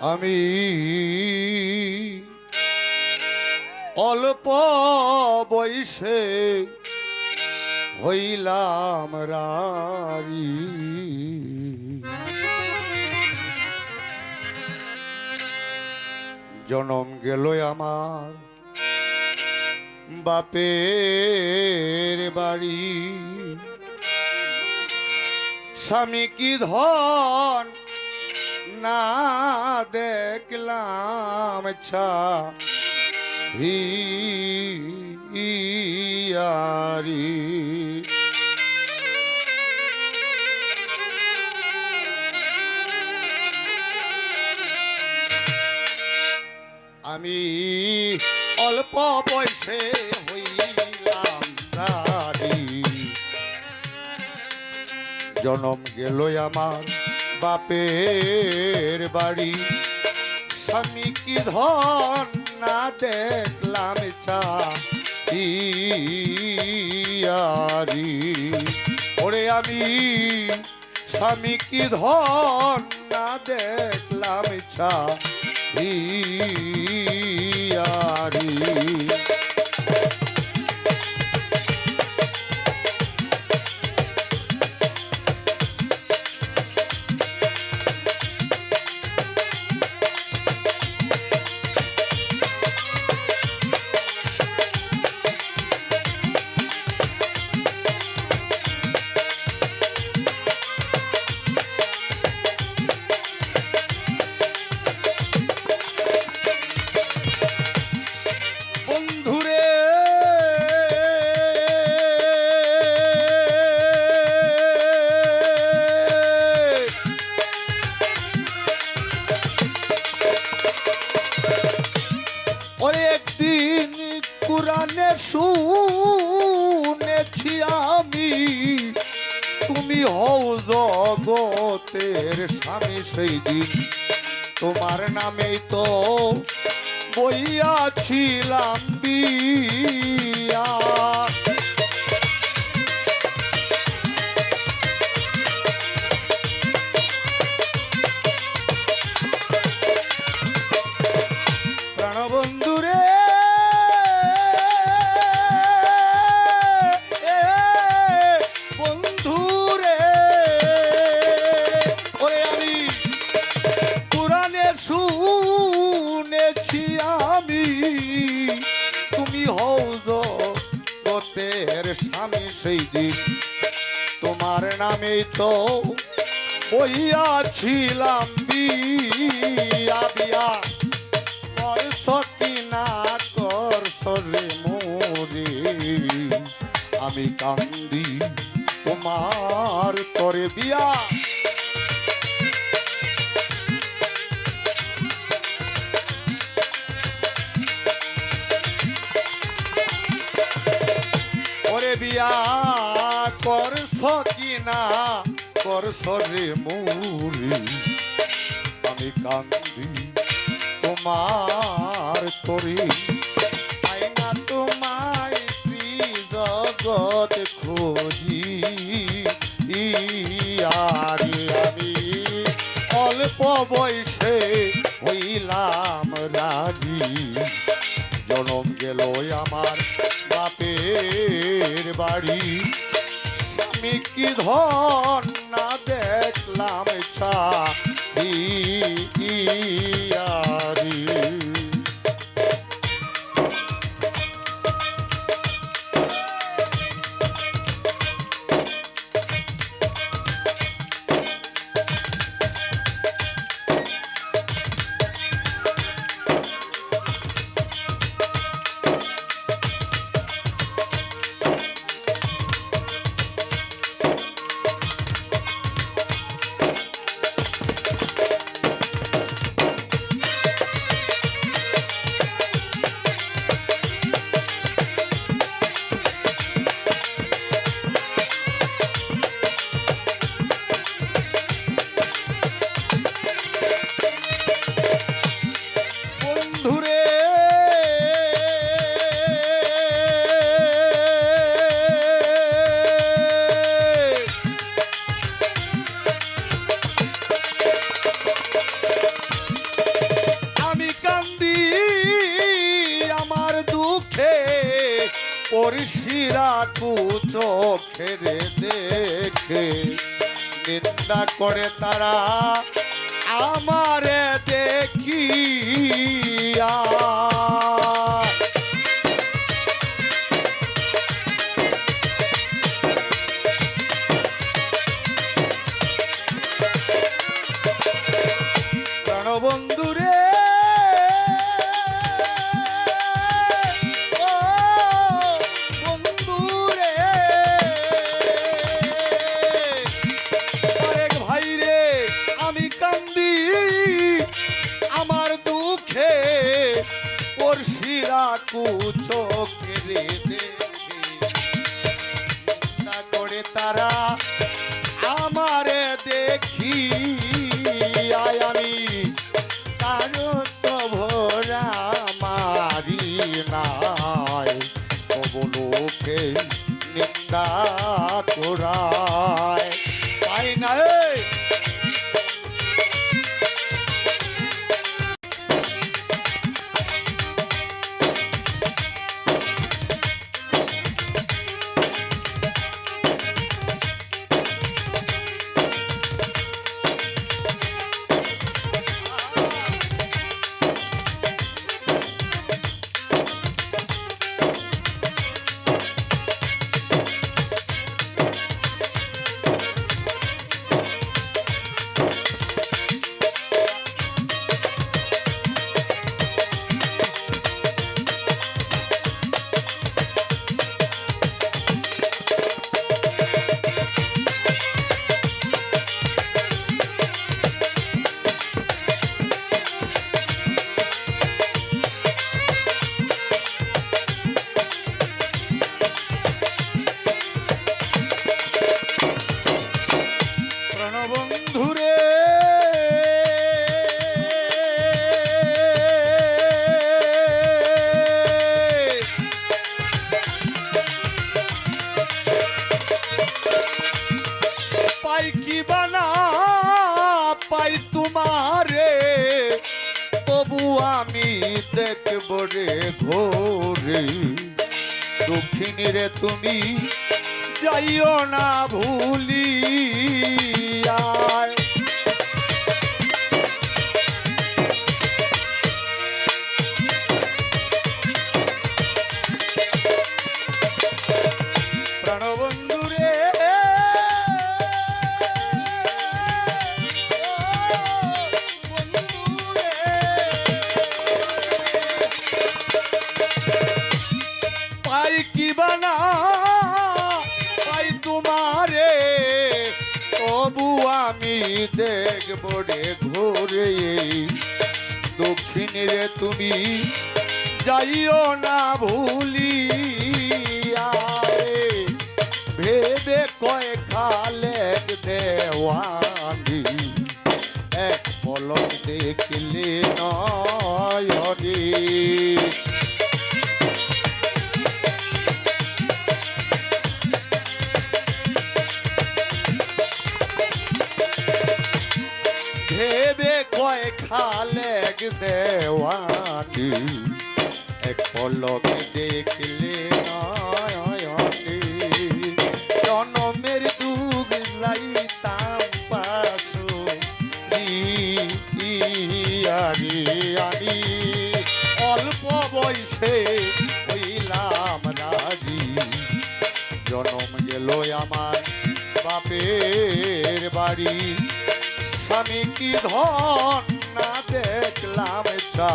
আমি অল্প বয়সে হইলাম রারি জনম গেল আমার বাপের বাড়ি। স্বামী কি ধন না দেখলাম ছা হিয়ারি আমি অল্প বয়সে হইলাম জনম গেল আমার বাপের বাড়ি। স্বামী কি ধন না দেখলাম ওরে আমি, স্বামী কি ধন না দেখলাম চা ইয়ারি আমি তুমি হও জগতের স্বামী সেই দিন তোমার নামেই তো বইয়াছিলাম বিয়া সেই দিন তোমার নামে তো বইয়াছিলাম বিয়া করছ কি না করস রে মোরে। আমি কান্দি তোমার করে বিয়া। করছ কি না করছ রে মুরি আমি কান্দি তোমার তরি পাই না তোমায় জগৎ খোঁজি। ইয়ারি আমি অল্প বয়সে হইলাম রাজি। জনম গেল আমার বাপের বাড়ি। কি ধন না দেখলাম ছা কুচোখের দেখে নিন্দা করে তারা আমারে তারা আমারে দেখি আমি। কারও তো ভরা মারি নাই। কবলোকে নিন্দা তোরায়। পাই না পাই কি বানা? পাই তোমারে। তবু আমি দেখব রে ঘোরে। দক্ষিণী রে তুমি, যাইও না ভুলি দেখব রে ঘোরে দক্ষিণে তুমি যাইও না ভুলি ভেবে কয় খালে দেওয়ানি, এক পলক দেখলে নয়নি দেওয়ানি। এক পলক দেখলে নয়নি জনমের দুগ লাইতাম পাশো আনি অল্প বয়সে হইলাম রাজি জনম গেল আমার বাপের বাড়ি। স্বামী কি ধন না দেখলাম চা